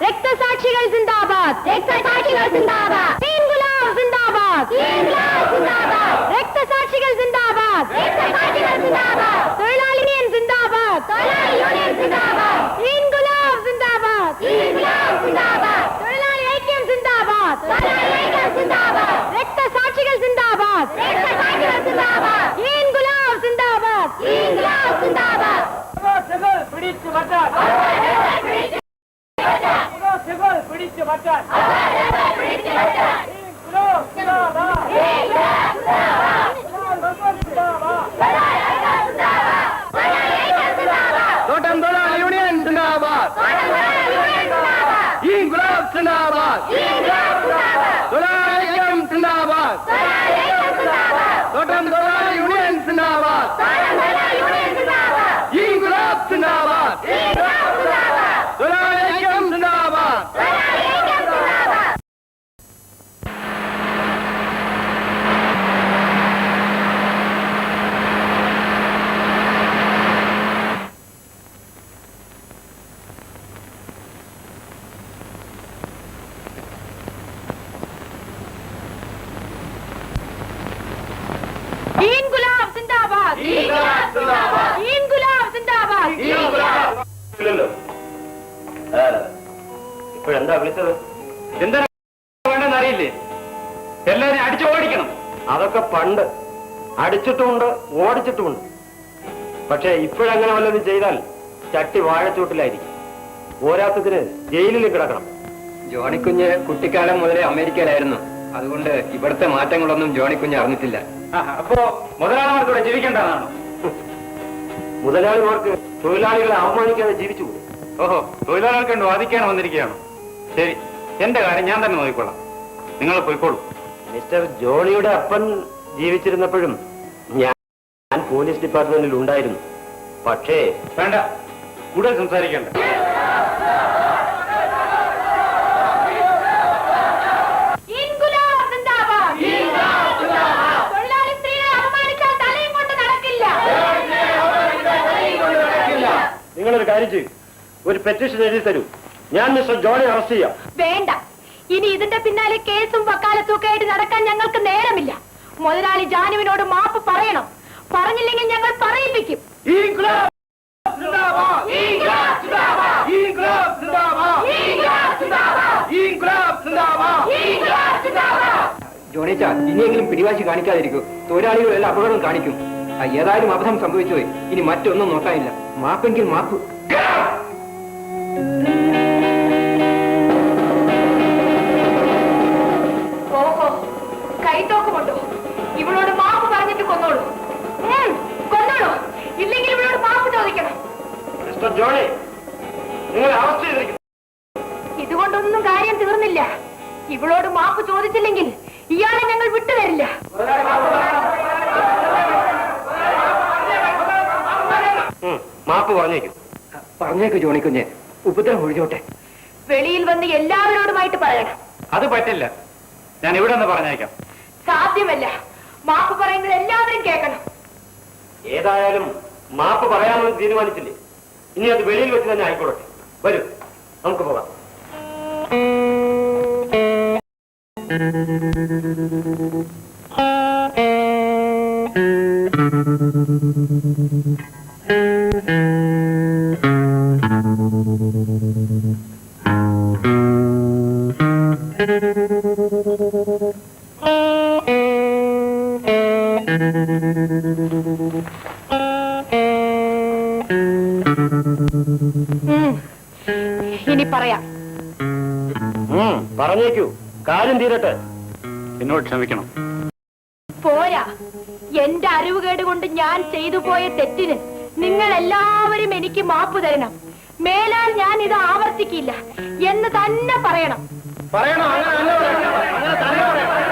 സിന്ദാബാദ് രക്തസാക്ഷികൾ സിന്ദാബാദ് രക്തസാക്ഷികൾ സിന്ദാബാദ് ഇൻകുലാബ് സിന്ദാബാദ് ഇൻകുലാബ് സിന്ദാബാദ് രക്തസാക്ഷികൾ സിന്ദാബാദ് രക്തസാക്ഷികൾ സിന്ദാബാദ് തൊഴിലാളി യൂണിയൻ സിന്ദാബാദ് തൊഴിലാളി യൂണിയൻ സിന്ദാബാദ് ഇൻകുലാബ് സിന്ദാബാദ് ഇൻകുലാബ് സിന്ദാബാദ് തൊഴിലാളി ഐക്യം സിന്ദാബാദ് തൊഴിലാളി ഐക്യം സിന്ദാബാദ് രക്തസാക്ഷികൾ സിന്ദാബാദ് രക്തസാക്ഷികൾ സിന്ദാബാദ് ഇൻകുലാബ് സിന്ദാബാദ് ഇൻകുലാബ് സിന്ദാബാദ് പിടിച്ചു മാറ്റാൻ പിടിച്ചു മാറ്റാൻ തോട്ടം തൊഴിലാളി യൂണിയൻ സിന്ദാബാദ് ഇൻകുലാബ് സിന്ദാബാദ് തൊഴിലാളി ഐക്യം സിന്ദാബാദ് തോട്ടം തൊഴിലാളി യൂണിയൻ സിന്ദാബാദ് ഇൻകുലാബ് സിന്ദാബാദ് തൊഴിലാളി ഐക്യം സിന്ദാബാദ് ഇൻകുലാബ് സിന്ദാബാദ് ഇൻകുലാബ് സിന്ദാബാദ് ഇല്ലല്ലോ ഇപ്പോഴെന്താ വിളിച്ചത് എന്താ വേണ്ടെന്ന് അറിയില്ലേ? എല്ലാരും അടിച്ചു ഓടിക്കണം. അതൊക്കെ പണ്ട്. അടിച്ചിട്ടുമുണ്ട് ഓടിച്ചിട്ടുമുണ്ട്. പക്ഷെ ഇപ്പോഴങ്ങനെ വല്ലതും ചെയ്താൽ ചട്ടി വാഴച്ചൂട്ടിലായിരിക്കും. ഓരാത്തതിന് ജയിലിൽ കിടക്കണം. ജോണിക്കുഞ്ഞ് കുട്ടിക്കാലം മുതലേ അമേരിക്കയിലായിരുന്നു. അതുകൊണ്ട് ഇവിടുത്തെ മാറ്റങ്ങളൊന്നും ജോണിക്കുഞ്ഞ് അറിഞ്ഞിട്ടില്ല. അപ്പോ മുതലാളിമാർക്കൂടെ ജീവിക്കേണ്ടതാണോ? മുതലാളിമാർക്ക് തൊഴിലാളികളെ അവമാനിക്കാതെ ജീവിച്ചു ഓഹോ തൊഴിലാളികൾക്ക് വാദിക്കാൻ വന്നിരിക്കുകയാണോ? ശരി. എന്റെ കാര്യം ഞാൻ തന്നെ നോക്കിക്കൊള്ളാം. നിങ്ങൾ പോയിക്കോളൂ. മിസ്റ്റർ ജോളിയുടെ അപ്പൻ ജീവിച്ചിരുന്നപ്പോഴും ഞാൻ പോലീസ് ഡിപ്പാർട്ട്മെന്റിൽ ഉണ്ടായിരുന്നു. പക്ഷേ വേണ്ട. കൂടുതൽ സംസാരിക്കണ്ട. നിങ്ങളൊരു കാര്യം ചെയ്യും. ഒരു പെറ്റീഷൻ എഴുതി തരൂ. ഞാൻ മിസ്റ്റർ ജോണി അറസ്റ്റ് ചെയ്യാം വേണ്ട ഇനി ഇതിന്റെ പിന്നാലെ കേസും വക്കാലത്തും ഒക്കെ ആയിട്ട് നടക്കാൻ ഞങ്ങൾക്ക് നേരമില്ല മുതലാളി ജാനുവിനോട് മാപ്പ് പറയണം പറഞ്ഞില്ലെങ്കിൽ ഞങ്ങൾ പറയിപ്പിക്കും ജോണിച്ച ഇനിയെങ്കിലും പിടിവാശി കാണിക്കാതിരിക്കൂ തൊഴിലാളികളെല്ലാം അപകടം കാണിക്കും ആ, ഏതായാലും അബദ്ധം സംഭവിച്ചുപോയി ഇനി മറ്റൊന്നും നോക്കാനില്ല മാപ്പെങ്കിൽ മാപ്പ് കൈത്തോക്കുമുണ്ടോ? ഇവളോട് മാപ്പ് പറഞ്ഞിട്ട് കൊന്നോളൂ. കൊന്നോളൂ. ഇല്ലെങ്കിൽ ഇവളോട് മാപ്പ് ചോദിക്കണം. മിസ്റ്റർ ജോണി അറസ്റ്റ് ചെയ്തിരിക്കുന്നു. ഇതുകൊണ്ടൊന്നും കാര്യം തീർന്നില്ല. ഇവളോട് മാപ്പ് ചോദിച്ചില്ലെങ്കിൽ ഇയാളെ ഞങ്ങൾ വിട്ടുതരില്ല മാപ്പ് പറഞ്ഞേക്കും. പറഞ്ഞേക്ക് ജോണിക്കുഞ്ഞ് ഉപദ്രവം ഒഴിഞ്ഞോട്ടെ. വെളിയിൽ വന്ന് എല്ലാവരോടുമായിട്ട് പറയണം. അത് പറ്റില്ല. ഞാൻ ഇവിടെ നിന്ന് പറഞ്ഞേക്കാം. സാധ്യമല്ല. മാപ്പ് പറയുന്നത് എല്ലാവരും കേൾക്കണം. ഏതായാലും മാപ്പ് പറയാമെന്ന് തീരുമാനിച്ചില്ലേ? ഇനി അത് വെളിയിൽ വെച്ച് തന്നെ ആയിക്കോളട്ടെ വരൂ നമുക്ക് പോകാം. ഇനി പറയാം. പറഞ്ഞേക്കൂ. കാര്യം തീരട്ടെ. എന്നോട് ക്ഷമിക്കണം. പോരാ. എന്റെ അറിവുകേട് കൊണ്ട് ഞാൻ ചെയ്തു പോയ തെറ്റിന് നിങ്ങൾ എല്ലാവരും എനിക്ക് മാപ്പ് തരണം. മേലാൽ ഞാൻ ഇത് ആവർത്തിക്കില്ല. എന്ന് തന്നെ പറയണം. പറയണം. അങ്ങനെ തന്നെ പറയണം. അങ്ങനെ തന്നെ പറയണം.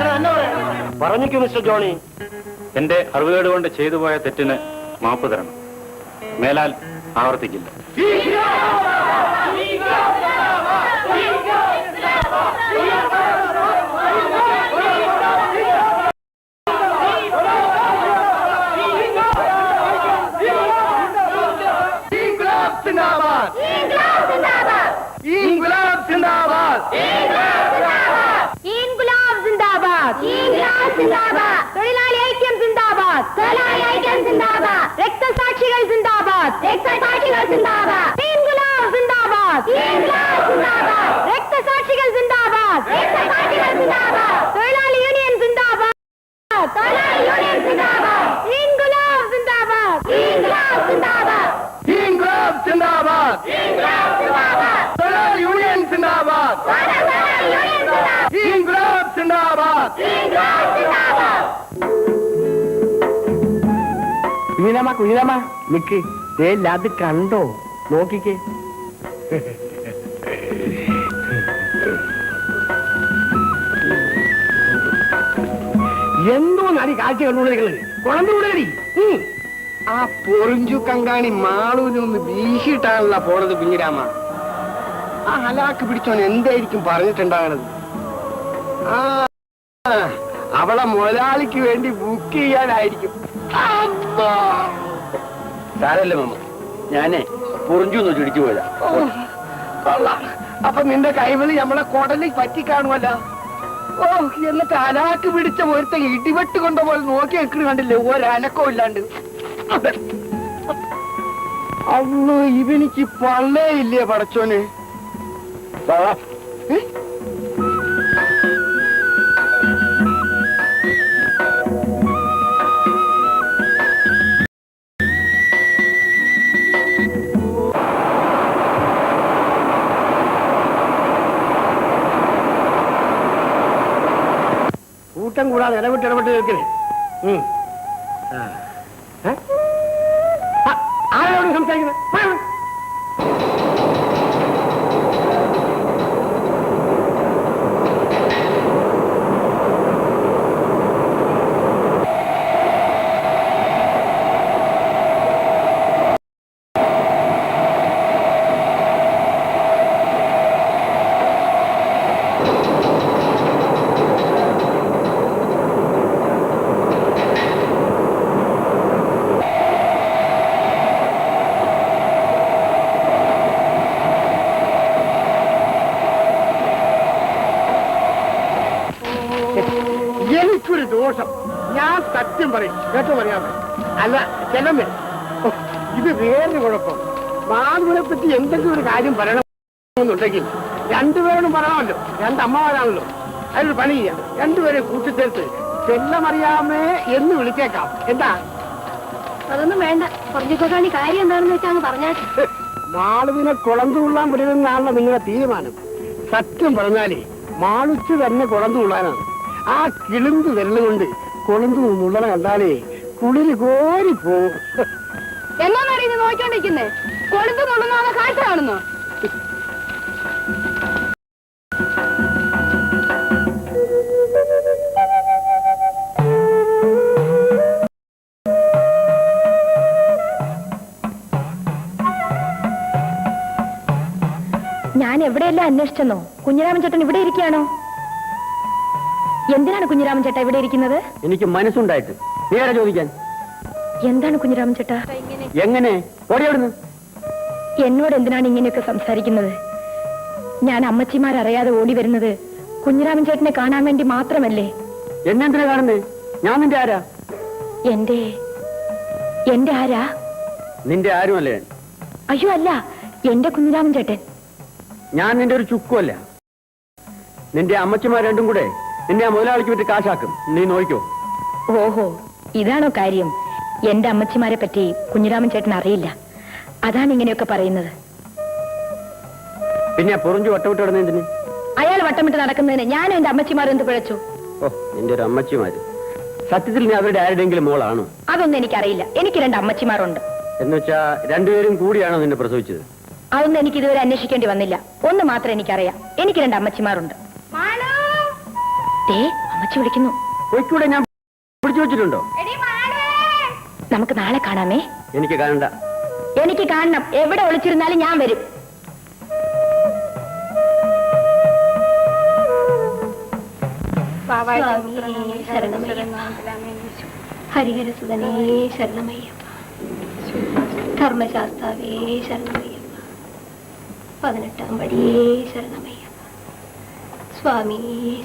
പറയണം. Mister Johnny. എന്റെ അറിവുകേട് കൊണ്ട് ചെയ്തു പോയ തെറ്റിന് മാപ്പ് തരണം. മേലാൽ ആവർത്തിക്കില്ല. ഇൻകുലാബ് സിന്ദാബാദ് ഇൻകുലാബ് സിന്ദാബാദ്. തൊഴിലാളി ഐക്യം സിന്ദാബാദ്. തൊഴിലാളി ഐക്യം സിന്ദാബാദ്. രക്തസാക്ഷികൾ സിന്ദാബാദ്. രക്തസാക്ഷികൾ സിന്ദാബാദ് ഇൻകുലാബ് സിന്ദാബാദ് ഇൻകുലാബ് സിന്ദാബാദ് രക്തസാക്ഷികൾ സിന്ദാബാദ് രക്തസാക്ഷികൾ സിന്ദാബാദ് തൊഴിലാളി യൂണിയൻ സിന്ദാബാദ് തൊഴിലാളി യൂണിയൻ സിന്ദാബാദ് ഇൻകുലാബ് സിന്ദാബാദ് ഇൻകുലാബ് സിന്ദാബാദ് ഇൻക്ലാബ് സിന്ദാബാദ് ഇൻകുലാബ് സിന്ദാബാദ് തൊഴിലാളി യൂണിയൻ സിന്ദാബാദ് തൊഴിലാളി യൂണിയൻ സിന്ദാബാദ് കുഞ്ഞിലമ്മ കുഞ്ഞിലമ്മ നിക്ക്. അത് കണ്ടോ? നോക്കിക്കേ. എന്തോ നടി കാഴ്ച കണ്ടുകൊണ്ട് നിങ്ങൾ? ആ പൊറിഞ്ചു കങ്കാണി മാളൂനൊന്ന് വീശിയിട്ടാണല്ല പോണത് കുഞ്ഞിരാമ. ആ ഹലാക്ക് പിടിച്ചോൻ എന്തായിരിക്കും പറഞ്ഞിട്ടുണ്ടാകണത്? ആ അവളെ മുതലാളിക്ക് വേണ്ടി ബുക്ക് ചെയ്യാനായിരിക്കും. സാരല്ലേ മമ്മ ഞാനേ പൊറിഞ്ചു ഒന്ന് ചുടിച്ചു പോയതാ. കൊള്ളാം. അപ്പൊ നിന്റെ കൈവലി നമ്മളെ കൊടലിൽ പറ്റിക്കാണുമല്ലോ ഓ എന്നിട്ട് അനാക്ക് പിടിച്ച ഒരുത്ത ഇടിവെട്ട് കൊണ്ട പോലെ നോക്കി വെക്കണ കണ്ടില്ലേ? ഒരനക്കോ ഇല്ലാണ്ട്. അന്ന് ഇവനിക്ക് പള്ളേ ഇല്ലേ പടച്ചോന്? ഏ? കൂട്ടം കൂടാതെ ഇടപെട്ട് ഇടപെട്ട് നിൽക്കണേ ഉം. ആ. ഏ? ആ, ആരോടും സംസാരിക്കുന്നത് പോയി അവിടെ. എനിക്കൊരു ദോഷം ഞാൻ സത്യം പറയും കേട്ടോ പറയാമേ അല്ല ചെല്ലമ്മേ ഓ, ഇത് കുഴപ്പം മാധുവിനെ പറ്റി എന്തെങ്കിലും ഒരു കാര്യം പറയണമെന്നുണ്ടെങ്കിൽ രണ്ടുപേരോടും പറയണമല്ലോ രണ്ടമ്മമാരാണല്ലോ. അതിനൊരു പണി ചെയ്യാം. രണ്ടുപേരെ കൂട്ടിച്ചേർത്ത് ചെല്ലമറിയാമേ എന്ന് വിളിച്ചേക്കാം. എന്താ? അതൊന്നും വേണ്ട. കുറഞ്ഞൊക്കെ കാര്യം എന്താണെന്ന് വെച്ചാൽ അങ്ങ് പറഞ്ഞാൽ മാളുവിനെ കുളന്തുകൊള്ളാൻ പറ്റുന്നതാണല്ലോ നിങ്ങളുടെ തീരുമാനം. സത്യം പറഞ്ഞാലേ മാളുച്ച് തന്നെ കുളന്തുകൊള്ളാനാണ് ആ കിളിന്ത് വെള്ളം കൊണ്ട് കുളന്തു നുള്ളണ കണ്ടാലേ കുളിര് കോരി എന്നാണ് ഇത് നോക്കിക്കൊണ്ടിരിക്കുന്നേ? കൊളുത്ത് നുള്ളുന്ന കാഴ്ച കാണുന്നു. ഞാൻ എവിടെയെല്ലാം അന്വേഷിച്ചെന്നോ? കുഞ്ഞിരാമൻ ചേട്ടൻ ഇവിടെ ഇരിക്കുകയാണോ? എന്തിനാണ് കുഞ്ഞിരാമൻ ചേട്ടാ ഇവിടെ ഇരിക്കുന്നത്? എനിക്ക് മനസ്സുണ്ടായിട്ട്. നേരെ ചോദിക്കാൻ. എന്താണ് കുഞ്ഞിരാമൻ ചേട്ടാ? എങ്ങനെ? ഓടിയോടുന്നു എന്നോട് എന്തിനാണ് ഇങ്ങനെയൊക്കെ സംസാരിക്കുന്നത്? ഞാൻ അമ്മച്ചിമാർ അറിയാതെ ഓടി വരുന്നത് കുഞ്ഞിരാമൻ ചേട്ടനെ കാണാൻ വേണ്ടി മാത്രമല്ലേ? എന്നെന്തിനാ കാണുന്നേ? ഞാൻ നിന്റെ ആരാ? എന്റെ എന്റെ ആരാ? നിന്റെ ആരുമല്ലേ? അയ്യോ അല്ല. എന്റെ കുഞ്ഞിരാമൻ ചേട്ടൻ. ഞാൻ നിന്റെ ഒരു ചുക്കുമല്ല നിന്റെ അമ്മച്ചിമാർ രണ്ടും കൂടെ നിന്നെ ആ മുതലാളിക്ക് വിട്ട് കാശാക്കും. നീ നോക്കിക്കോ ഓഹോ ഇതാണോ കാര്യം? എന്റെ അമ്മച്ചിമാരെ പറ്റി കുഞ്ഞിരാമൻ ചേട്ടൻ അറിയില്ല. അതാണ് ഇങ്ങനെയൊക്കെ പറയുന്നത്. പിന്നെ പൊറിഞ്ചു എന്തിന്? അയാൾ വട്ടമിട്ട് നടക്കുന്നതിന് ഞാനും എന്റെ അമ്മച്ചിമാരും എന്ത് പിഴച്ചു? ഓ നിന്റെ ഒരു അമ്മച്ചിമാര്. സത്യത്തിൽ നീ അവരുടെ ആരുടെങ്കിലും മോളാണോ? അതൊന്നും എനിക്കറിയില്ല. എനിക്ക് രണ്ട് അമ്മച്ചിമാരുണ്ട്. എന്ന് വെച്ചാ രണ്ടുപേരും കൂടിയാണോ നിന്നെ പ്രസവിച്ചത്? അതൊന്നും എനിക്ക് ഇതുവരെ അന്വേഷിക്കേണ്ടി വന്നില്ല. ഒന്ന് മാത്രം എനിക്കറിയാം. എനിക്ക് രണ്ട് അമ്മച്ചിമാരുണ്ട്. ദേ, അമ്മച്ചി വിളിക്കുന്നു. ഞാൻ പിടിച്ചു വെച്ചിട്ടുണ്ടോ? നമുക്ക് നാളെ കാണാമേ. എനിക്ക് കാണണ്ട. എനിക്ക് കാണണം. എവിടെ ഒളിച്ചിരുന്നാലും ഞാൻ വരും. ഹരിഹരസുതനേ ശരണമയ്യപ്പ. ധർമ്മശാസ്താവേ ശരണമയ്യപ്പ. പതിനെട്ടാം പടിയേ ശരണമയ്യപ്പ. സ്വാമി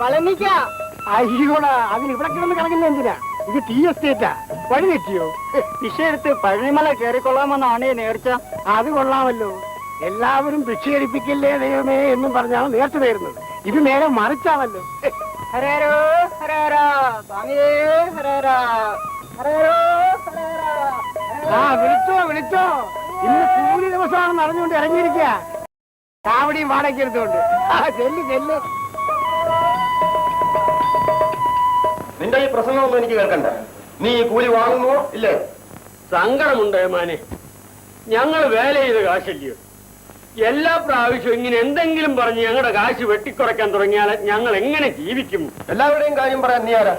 പളനിക്ക അയ്യോടാ അതിന് ഇവിടെ കിടന്ന് കിടക്കുന്ന എന്തിനാ? ഇത് ടീ എസ്റ്റേറ്റാ. വഴി തെറ്റിയോ? വിഷയെടുത്ത് പഴനിമല കയറിക്കൊള്ളാമെന്നാണ് നേർച്ച. അത് കൊള്ളാമല്ലോ. എല്ലാവരും ഭിക്ഷയടിപ്പിക്കല്ലേ ദൈവമേ എന്നും പറഞ്ഞാണ് നേർച്ച നേരുന്നത് ഇത് നേരെ മറിച്ചാണല്ലോ. ഹരേരോ ഹരേരാ. സ്വാമിയേ ഹരേരാ. ഹരേരോ ആ വിളിച്ചോ വിളിച്ചോ. ഇന്ന് കൂലി ദിവസമാണെന്ന് അറിഞ്ഞുകൊണ്ട് ഇറങ്ങിയിരിക്കുക. കാവടിയും വാടകയ്ക്ക് എടുത്തുകൊണ്ട്. ആ ചെല്ലു ചെല്ലു. നിന്റെ ഈ പ്രസംഗമൊന്നും എനിക്ക് കേൾക്കണ്ട. നീ ഈ കൂലി വാങ്ങുമോ ഇല്ലേ? സങ്കടമുണ്ട് മാനെ. ഞങ്ങൾ വേല ചെയ്ത കാശല്ലയോ? എല്ലാ പ്രാവശ്യവും ഇങ്ങനെ എന്തെങ്കിലും പറഞ്ഞ് ഞങ്ങളുടെ കാശ് വെട്ടിക്കുറയ്ക്കാൻ തുടങ്ങിയാൽ ഞങ്ങൾ എങ്ങനെ ജീവിക്കും? എല്ലാവരുടെയും കാര്യം പറയാൻ നീ ആരാ?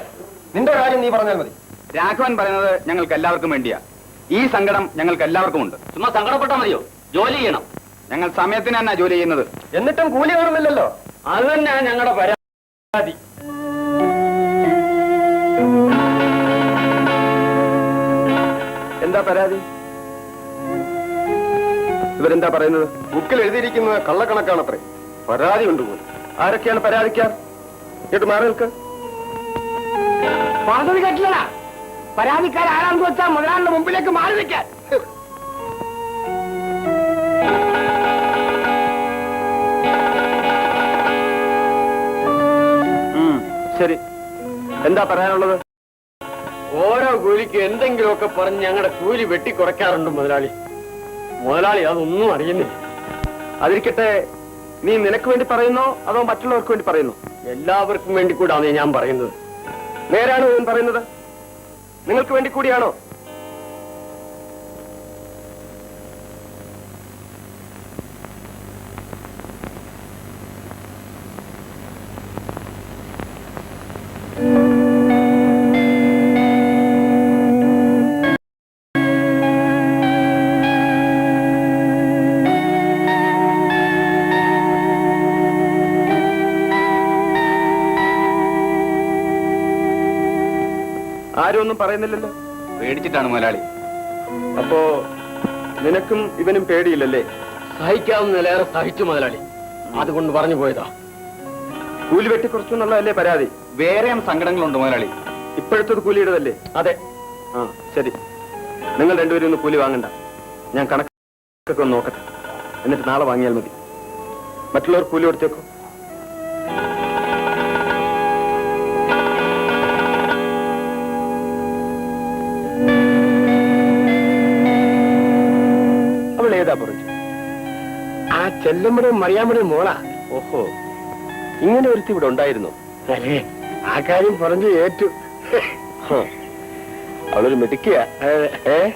നിന്റെ കാര്യം നീ പറഞ്ഞാൽ മതി. രാഘവൻ പറയുന്നത് ഞങ്ങൾക്ക് എല്ലാവർക്കും വേണ്ടിയാ. ഈ സങ്കടം ഞങ്ങൾക്ക് എല്ലാവർക്കും ഉണ്ട് ചുമ്മാ സങ്കടപ്പെട്ടാ മതിയോ? ജോലി ചെയ്യണം. ഞങ്ങൾ സമയത്തിന് തന്നെ ജോലി ചെയ്യുന്നത്? എന്നിട്ടും കൂലി കാണുന്നില്ലല്ലോ. അത് തന്നെയാണ് ഞങ്ങളുടെ പരാതി. എന്താ പരാതി? ഇവരെന്താ പറയുന്നത്? ബുക്കിൽ എഴുതിയിരിക്കുന്നത് കള്ളക്കണക്കാണത്രേ പരാതി ഉണ്ട് പോലും ആരൊക്കെയാണ് പരാതിക്കാർ കേട്ട് മാറി നിൽക്ക്. പറഞ്ഞത് കേട്ടില്ലടാ പരാതിക്കാർ ആരാണെന്ന് വെച്ചാൽ മുതലാളിന്റെ മുമ്പിലേക്ക് മാറി നിൽക്കാൻ. ഉം, ശരി. എന്താ പറയാനുള്ളത്? ഓരോ കൂലിക്ക് എന്തെങ്കിലുമൊക്കെ പറഞ്ഞ് ഞങ്ങളുടെ കൂലി വെട്ടി വെട്ടിക്കുറയ്ക്കാറുണ്ട് മുതലാളി. മുതലാളി അതൊന്നും അറിയുന്നില്ല. അതിരിക്കട്ടെ നീ നിനക്ക് വേണ്ടി പറയുന്നോ അതോ മറ്റുള്ളവർക്ക് വേണ്ടി പറയുന്നു? എല്ലാവർക്കും വേണ്ടി കൂടാണ് ഞാൻ പറയുന്നത്. നേരാണോ ഞാൻ പറയുന്നത്. നിങ്ങൾക്ക് വേണ്ടി കൂടിയാണോ? പറയുന്നില്ലല്ലോ. പേടിച്ചിട്ടാണ് മുതലാളി. അപ്പോ നിനക്കും ഇവനും പേടിയില്ലല്ലേ? സഹിക്കാവുന്ന നിലയേറെ സഹിച്ചു മുതലാളി. അതുകൊണ്ട് പറഞ്ഞു പോയതാ. കൂലി വെട്ടിക്കുറച്ചു എന്നുള്ളതല്ലേ പരാതി? വേറെയും സങ്കടങ്ങളുണ്ട് മുതലാളി. ഇപ്പോഴത്തെ കൂലിയുടേതല്ലേ? അതെ. ആ ശരി. നിങ്ങൾ രണ്ടുപേരും ഒന്ന് കൂലി വാങ്ങണ്ട. ഞാൻ കണക്കൊക്കെ ഒന്ന് നോക്കട്ടെ. എന്നിട്ട് നാളെ വാങ്ങിയാൽ മതി. മറ്റുള്ളവർ കൂലി കൊടുത്തേക്കോ. ഏതാ പറഞ്ഞു? ആ ചെല്ലമ്മയുടെ മറിയാമ്മയുടെ മോളാ. ഓഹോ. ഇങ്ങനെ ഒരുത്തി ഇവിടെ ഉണ്ടായിരുന്നു. അല്ലേ? ആ കാര്യം പറഞ്ഞു ഏറ്റു. അവളൊരു മിടുക്കിയാ. ഏ?